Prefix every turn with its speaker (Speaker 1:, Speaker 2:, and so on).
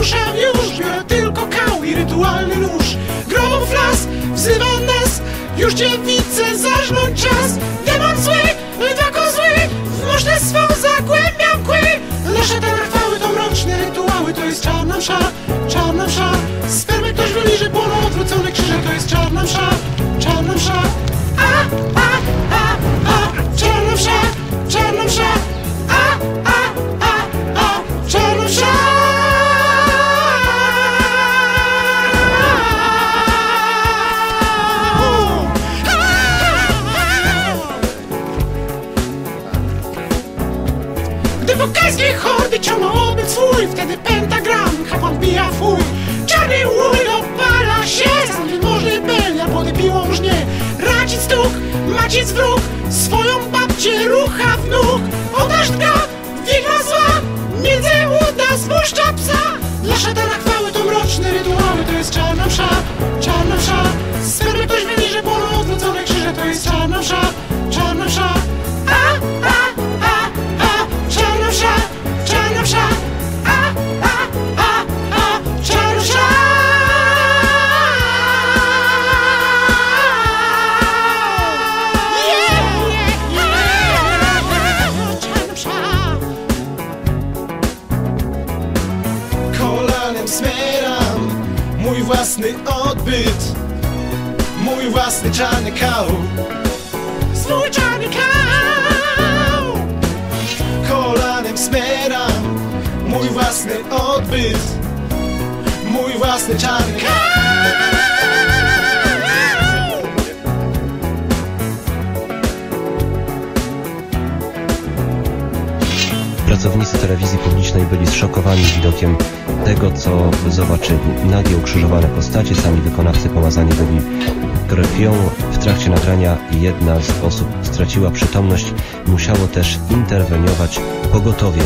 Speaker 1: Wyruszam już Biorę tylko kał i rytualny nóż Grobą flas, wzywam nas Już dziewice zażną czas. Demon zły, W możne swą zagłębiam kły. Nasze te chwały to mroczne rytuały To jest czarna msza, czarna msza. Spermy ktoś wyliże, płoną odwrócone krzyże To jest czarna msza, wokajskie hordy ciągną obyt swój Wtedy pentagram kapłan bija fuj Czarny łój opala się. Sam możny bel, pod piłą żnie Racic stuk, maciec wróg. Swoją babcię rucha w nóg. Odasz
Speaker 2: smieram mój własny odbyt Mój własny czarny kał.
Speaker 1: Swój czarny kał.
Speaker 2: Kolanem smieram mój własny odbyt Mój własny czarny kał
Speaker 3: Pracownicy telewizji publicznej byli zszokowani widokiem tego, co zobaczyli. Nagie ukrzyżowane postacie, sami wykonawcy pomazani byli krwią. W trakcie nagrania jedna z osób straciła przytomność. Musiało też interweniować pogotowie.